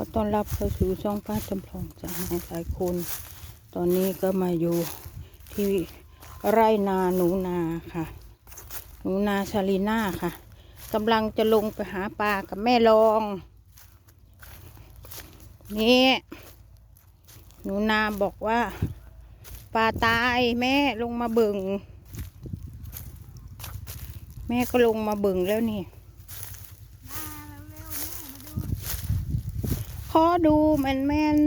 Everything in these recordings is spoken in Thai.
อต้อนรับเข้าสู่ช่องป้าจำลองจะให้หลายคน ตอนนี้ก็มาอยู่ที่ไร่นาหนูนาค่ะ หนูนาชาลีนาค่ะกำลังจะลงไปหาปลากับแม่รอง นี่หนูนาบอกว่าปลาตายแม่ลงมาเบึง แม่ก็ลงมาเบึงแล้วนี่ ขอดูแม่นแม่น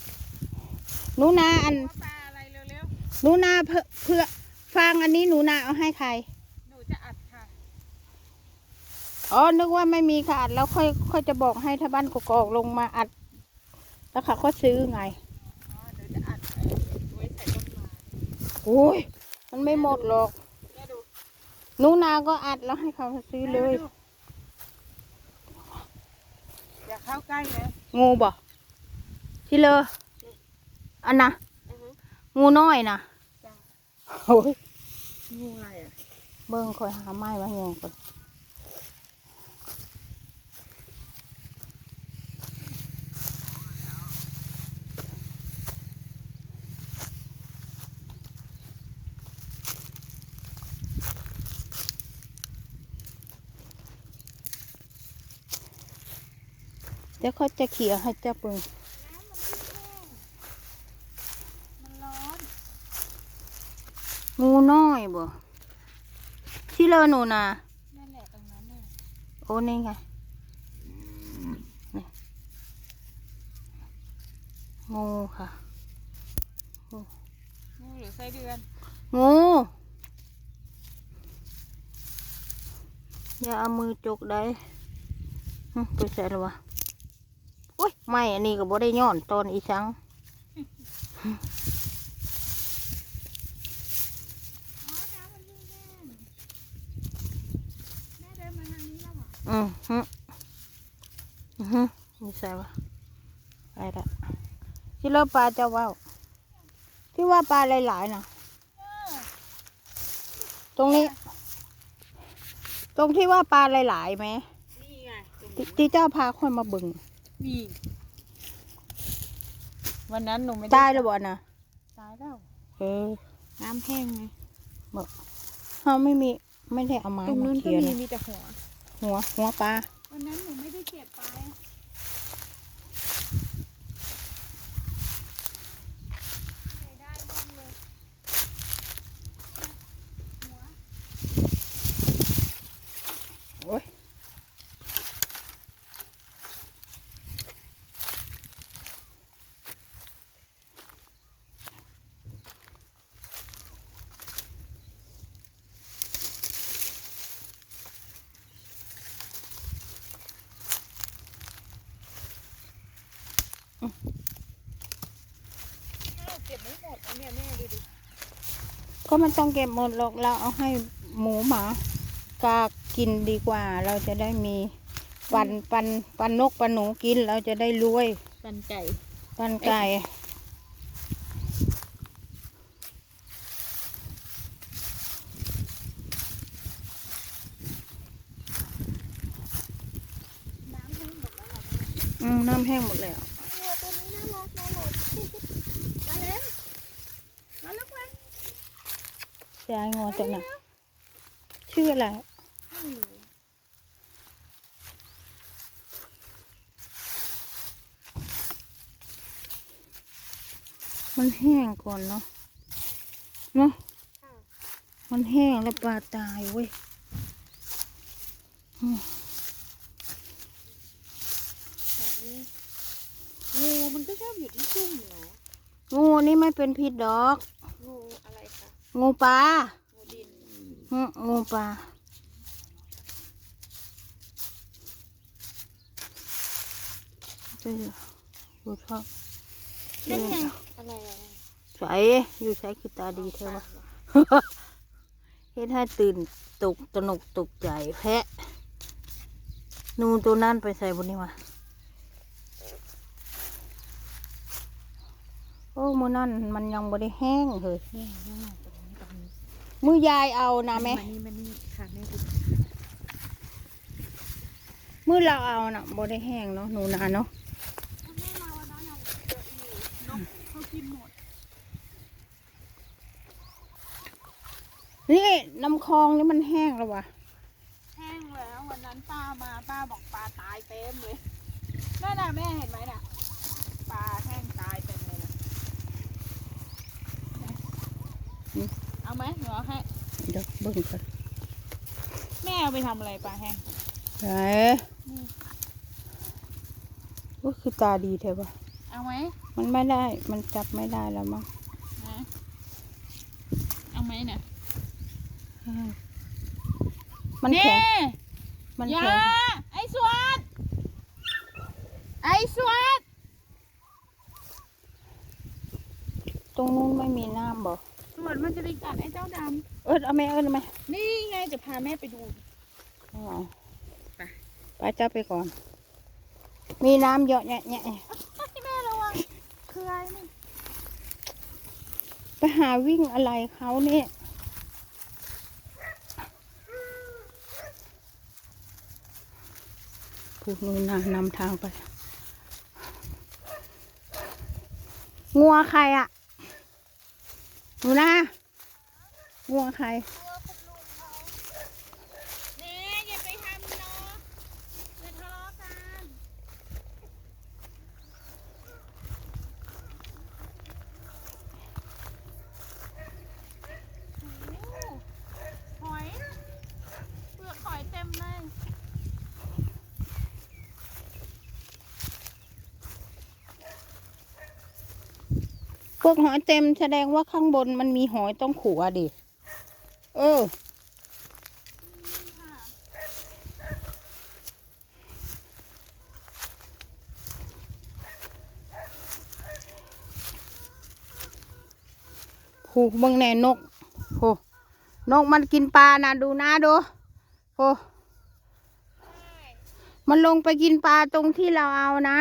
ๆหนูนาอันปลาอะไรเร็วหนูนาเพื่อเพื่อฟังอันนี้หนูนาเอาให้ใคร ๆ หนูจะอัดค่ะ อ๋อ นึกว่าไม่มีค่ะอัดแล้วค่อยค่อยจะบอกให้ถ้าบ้านกอกๆลงมาอัด แล้วค่ะเขาซื้อไง อ๋อเดี๋ยวจะอัดไอ้ไว้ใส่ต้นไม้โอ้ย มันไม่หมดหรอก แม่ดูหนูนาก็อัดแล้วให้เขาซื้อเลย แม่ดูอย่า เข้าใกล้เลยงูบ่ที่เลออันนะงูน้อยนะจ้ะโอ้ยงูอะไรอะ เบิ้งคอยหาไม้มาแยงก่อน ดี๋ยวเขาจะเขี่ยให้เจ้าเบิ้งมันร้อนงูน้อยบ่ที่เลอหนูนานั่นแหละตรงนั้นน่ะโอ้นี่ไงนี่งูค่ะ งูหรือไส้เดือน งูอย่าเอามือจกได้หึไปใส่หรอวะโอ้ยไม่อันนี้ก็บ่ได้ย้อนตอนอีสังอ๋อน้ำมันแห้งๆแม่เดินมาทางนี้แล้วเหรออืมฮึอือฮึนี่ใส่วะไปละที่เลิกปลาเจ้าว่าวที่ว่าปลาหลายๆนะเออตรงนี้ ตรงที่ว่าปลาหลายๆไหมนี่ไงตรงที่นี้ที่เจ้าพาคนมาเบึง นี่ วันนั้นหนูไม่ได้ตายแล้วบ่นะตายแล้ว เออ น้ำแห้งไงเขาไม่มีไม่ได้เอาไม้ตรงมานู้นก็เขียนมีมีแต่หัว หัวหัวปลาวันนั้นหนูไม่ได้เก็บไปได้บ้างเลย โอ้ย嗯ถ้าเราเก็บไม่หมดนะเนี่ยแม่ดูดิก็มันต้องเก็บหมดหรอกเราเอาให้หมูหมากากินดีกว่า เราจะได้มีปันปันปันนกปันหนูกินเราจะได้รวยปันไก่ปันไก่น้ำแห้งหมดแล้วเหรออืมน้ำแห้งหมดแล้วตัวตัวนี้น่ารักน่ารักมาแล้วมาแล้วแม่ ยายงอจากไหนชื่ออะไรมันแห้งก่อนเนาะเนาะมันแห้งแล้วปลาตายเว้ยอืมแบบนี้งูมันก็ชอบอยู่ที่ชุ่มเนาะงูนี่ไม่เป็นพิษดอกงูอะไรคะ งูปลางูดินอืมงูปลาเจ้าดูชอบนั่นไงอะไรอะไรใส่อยู่ใส่คือตาดีเท่าวะเฮ็ดให้ตื่นตกตระหนกตกใจแพะ นูนตัวนั้นไปใส่บนนี้มาโอ้มือนั่นมันยังบ่ได้แห้งเลย มือยายเอานะแม่มานี่มานี่ค่ะแม่ดูเมื่อเราเอาน่ะบ่ได้แห้งเนาะหนูนาเนาะแม่มาวันนั้นเอาเยอะนกเขากินหมดนี่น้ำคลองนี่มันแห้งแล้ววะแห้งแล้ววันนั้นป้ามาป้าบอกปลาตายเต็มเลยนั่นน่ะแม่เห็นไหมน่ะปลาแห้งตายเต็มเลยน่ะเอาไหมหนูเอาให้เดี๋ยวเบิ่งกันแม่เอาไปทำอะไรปลาแห้งไหนนี่ว่าคือตาดีแท้ปะเอาไหมมันไม่ได้ มันจับไม่ได้แล้วมั้งนะเอาไหมเนี่ยอืมมันเน่แข็งมันอย่าแข็งไอ้สวัสดไอ้สวัสดตรงนู้นไม่มีน้ำบ่ส วัสดมันจะไปกัดไอ้เจ้าดเอิดเอาแม่เอิดเอาแม่ำนี่ไงจะพาแม่ไปดูเอาเอาไป ไปจับไปก่อน มีน้ำเยอะแยะแยะให้แม่ระวังคืออะไรนี่ไปหาวิ่งอะไรเขาเนี่ย ผูกนูนนานำทางไป งัวใครอะ ดูล่ะง่วงใคร เน่อย่าไปทำเนาะอย่าทะเลาะกันโอ้หอยเปลือกหอยเต็มเลย พวกหอยเต็มแสดงว่าข้างบนมันมีหอยต้องขัวดิ เออค่ะผูกเบิ่งแน่นกโหนกมันกินปลานะดูนะดูโหมันลงไปกินปลาตรงที่เราเอานะ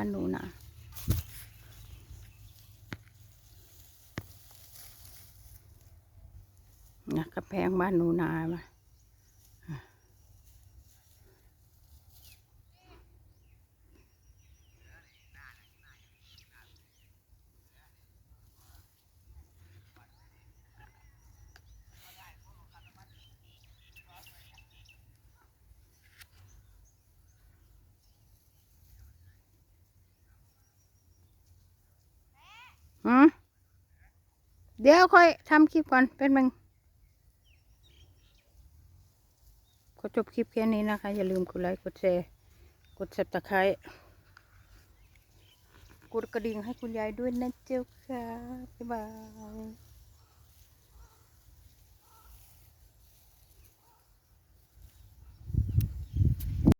บ้านหนูนะนะกระแพงบ้านหนูนามา อืมเดี๋ยวค่อยทำคลิปก่อนเป็นมึงก็จบคลิปแค่นี้นะคะ อย่าลืมกดไลค์กดแชร์กด subscribe กดกระดิ่งให้คุณยายด้วยนะเจ้าค่ะบ๊ายบาย